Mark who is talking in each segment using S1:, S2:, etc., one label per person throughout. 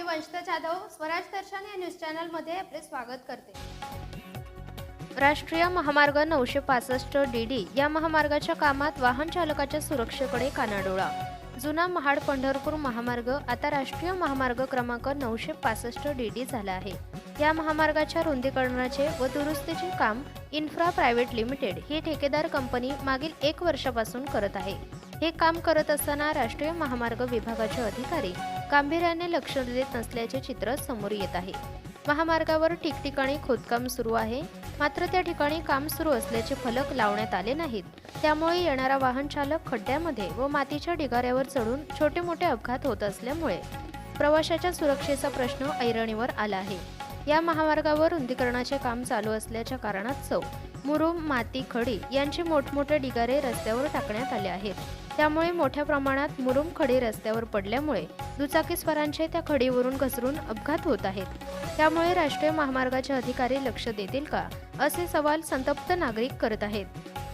S1: मी वंशिता जाधव स्वराज दर्शन या न्यूज चॅनलमध्ये आपले स्वागत करते.
S2: राष्ट्रीय महामार्ग नऊशे पासष्ट डी डी या महामार्गाच्या कामात वाहन चालकाच्या सुरक्षेकडे कानाडोळा. जुना महाड पंढरपूर महामार्ग आता राष्ट्रीय महामार्ग क्रमांक नऊशे पासष्ट डी डी झाला आहे. या महामार्गाच्या रुंदीकरणाचे व दुरुस्तीचे काम इन्फ्रा प्रायव्हेट लिमिटेड ही ठेकेदार कंपनी मागील एक वर्षापासून करत आहे. हे काम करत असताना राष्ट्रीय महामार्ग विभागाचे अधिकारी गांभीर्याने लक्ष देत नसल्याचे चित्र समोर येत आहे. महामार्गावर ठिकठिकाणी खोदकाम सुरू आहे. मात्र त्या ठिकाणी काम सुरू असल्याचे फलक लावण्यात आले नाहीत. त्यामुळे येणारा वाहन चालक खड्ड्यामध्ये व मातीच्या ढिगाऱ्यावर चढून छोटे मोठे अपघात होत असल्यामुळे प्रवाशाच्या सुरक्षेचा प्रश्न ऐरणीवर आला आहे. या महामार्गावर रुंदीकरणाचे काम चालू असल्याच्या कारणास्तव मुरुम माती खडी यांचे मोठमोठे ढिगारे रस्त्यावर टाकण्यात आले आहेत. त्यामुळे मोठ्या प्रमाणात मुरुम खडी रस्त्यावर पडल्यामुळे दुचाकीस्वारांचे त्या खडीवरून घसरून अपघात होत आहेत. त्यामुळे राष्ट्रीय महामार्गाचे अधिकारी लक्ष देतील का असे सवाल संतप्त नागरिक करत आहेत.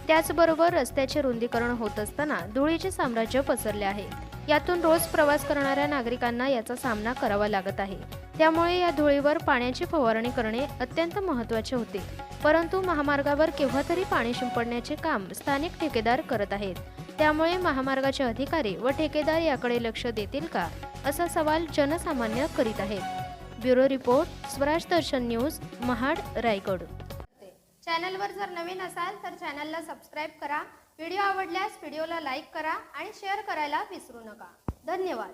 S2: त्याचबरोबर रस्त्याचे रुंदीकरण होत असताना धुळीचे साम्राज्य पसरले आहे. यातून रोज प्रवास करणाऱ्या नागरिकांना याचा सामना करावा लागत आहे. त्यामुळे या धुळीवर पाण्याची फवारणी करणे अत्यंत महत्त्वाचे होते. परंतु महामार्गावर केव्हा तरी पाणी शिंपडण्याचे काम स्थानिक ठेकेदार करत आहेत. त्यामुळे महामार्गाचे अधिकारी व ठेकेदार याकडे लक्ष देतील का असा सवाल जनसामान्य करीत आहेत. Bureau report Swaraj Darshan news Mahad Raigad.
S1: चॅनलवर जर नवीन असाल तर चॅनलला सबस्क्राईब करा. व्हिडिओ आवडल्यास व्हिडिओला लाईक करा आणि शेअर करायला विसरू नका. धन्यवाद.